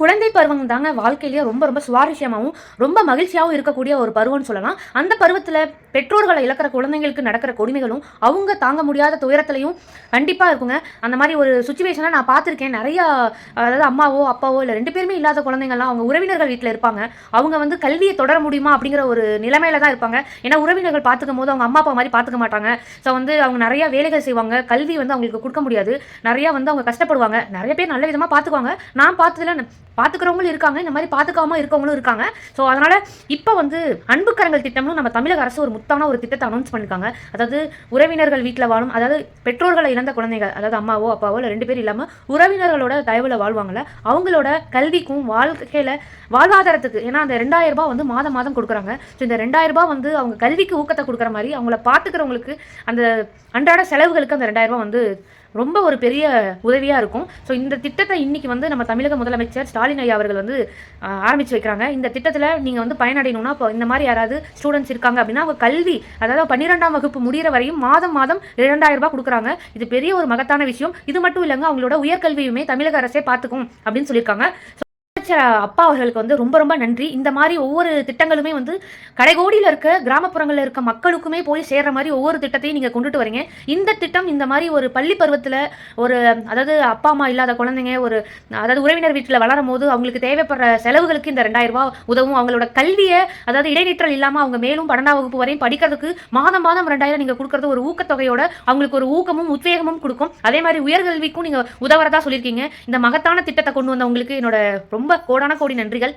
குழந்தை பருவம் தாங்க வாழ்க்கையிலேயே ரொம்ப ரொம்ப சுவாரஸ்யமாகவும் ரொம்ப மகிழ்ச்சியாகவும் இருக்கக்கூடிய ஒரு பருவம்னு சொல்லலாம். அந்த பருவத்தில் பெற்றோர்களை இழக்கிற குழந்தைங்களுக்கு நடக்கிற கொடுமைகளும் அவங்க தாங்க முடியாத துயரத்துலையும் கண்டிப்பாக இருக்குங்க. அந்த மாதிரி ஒரு சுச்சுவேஷனை நான் பார்த்துருக்கேன். நிறையா அதாவது அம்மாவோ அப்பாவோ இல்லை ரெண்டு பேருமே இல்லாத குழந்தைங்கள்லாம் அவங்க உறவினர்கள் வீட்டில் இருப்பாங்க. அவங்க வந்து கல்வியை தொடர முடியுமா அப்படிங்கிற ஒரு நிலைமையில தான் இருப்பாங்க. ஏன்னா உறவினர்கள் பார்த்துக்கும் போது அவங்க அம்மா அப்பா மாதிரி பார்த்துக்க மாட்டாங்க. ஸோ வந்து அவங்க நிறைய வேலைகள் செய்வாங்க. கல்வி வந்து அவங்களுக்கு கொடுக்க முடியாது. நிறையா வந்து அவங்க கஷ்டப்படுவாங்க. நிறைய பேர் நல்ல விதமாக பார்த்துக்குவாங்க. நான் பார்த்ததுல பார்த்துக்கிறவங்களும் இருக்காங்க இந்த மாதிரி பார்த்துக்காம இருக்கவங்களும் இருக்காங்க. ஸோ அதனால் இப்போ வந்து அன்புக்கரங்கள் திட்டம்னு நம்ம தமிழக அரசு ஒரு முத்தான ஒரு திட்டத்தை அனௌன்ஸ் பண்ணியிருக்காங்க அதாவது உறவினர்கள் வீட்டில் வாழும் அதாவது பெற்றோர்களை இழந்த குழந்தைகள் அதாவது அம்மாவோ அப்பாவோ இல்லை ரெண்டு பேரும் இல்லாமல் உறவினர்களோட தயவில் வாழ்வாங்கள்ல அவங்களோட கல்விக்கும் வாழ்க்கையில் வாழ்வாதாரத்துக்கு ஏன்னா அந்த ரெண்டாயிரம் ரூபாய் வந்து மாதம் மாதம் கொடுக்குறாங்க. ஸோ இந்த ரெண்டாயிரம் ரூபாய் வந்து அவங்க கல்விக்கு ஊக்கத்தை கொடுக்குற மாதிரி அவங்கள பார்த்துக்கிறவங்களுக்கு அந்த அன்றாட செலவுகளுக்கு அந்த ரெண்டாயிரம் ரூபாய் வந்து ரொம்ப ஒரு பெரிய உதவியாக இருக்கும். ஸோ இந்த திட்டத்தை இன்னைக்கு வந்து நம்ம தமிழக முதலமைச்சர் ஸ்டாலின் ஐயா அவர்கள் வந்து ஆரம்பித்து ஆரம்பிச்சு வைக்கிறாங்க. இந்த திட்டத்தில் நீங்கள் வந்து பயனடையணும்னா இப்போ இந்த மாதிரி யாராவது ஸ்டூடெண்ட்ஸ் இருக்காங்க அப்படின்னா அவங்க கல்வி அதாவது பன்னிரெண்டாம் வகுப்பு முடிகிற வரையும் மாதம் மாதம் இரண்டாயிரம் ரூபாய் கொடுக்குறாங்க. இது பெரிய ஒரு மகத்தான விஷயம். இது மட்டும் இல்லைங்க அவங்களோட உயர்கல்வியுமே தமிழக அரசே பார்த்துக்கும் அப்படின்னு சொல்லியிருக்காங்க. அமைச்சர் அப்பா அவர்களுக்கு வந்து ரொம்ப ரொம்ப நன்றி. இந்த மாதிரி ஒவ்வொரு திட்டங்களுமே வந்து கடைகோடியில் இருக்க கிராமப்புறங்களில் இருக்க மக்களுக்குமே போய் சேர்ற மாதிரி ஒவ்வொரு திட்டத்தையும் நீங்கள் கொண்டுட்டு வரீங்க. இந்த திட்டம் இந்த மாதிரி ஒரு பள்ளி பருவத்தில் ஒரு அதாவது அப்பா அம்மா இல்லாத குழந்தைங்க ஒரு அதாவது உறவினர் வீட்டில் வளரும் போது அவங்களுக்கு தேவைப்படுற செலவுகளுக்கு இந்த ரெண்டாயிரம் ரூபா உதவும். அவங்களோட கல்வியை அதாவது இடைநிற்றல் இல்லாமல் அவங்க மேலும் பன்னெண்டாம் வகுப்பு வரையும் படிக்கிறதுக்கு மாதம் மாதம் ரெண்டாயிரம் நீங்கள் கொடுக்கறது ஒரு ஊக்கத்தொகையோட அவங்களுக்கு ஒரு ஊக்கமும் உத்வேகமும் கொடுக்கும். அதே மாதிரி உயர்கல்விக்கும் நீங்கள் உதவுறதா சொல்லியிருக்கீங்க. இந்த மகத்தான திட்டத்தை கொண்டு வந்தவங்களுக்கு என்னோட ரொம்ப கோடான கோடி நன்றிகள்.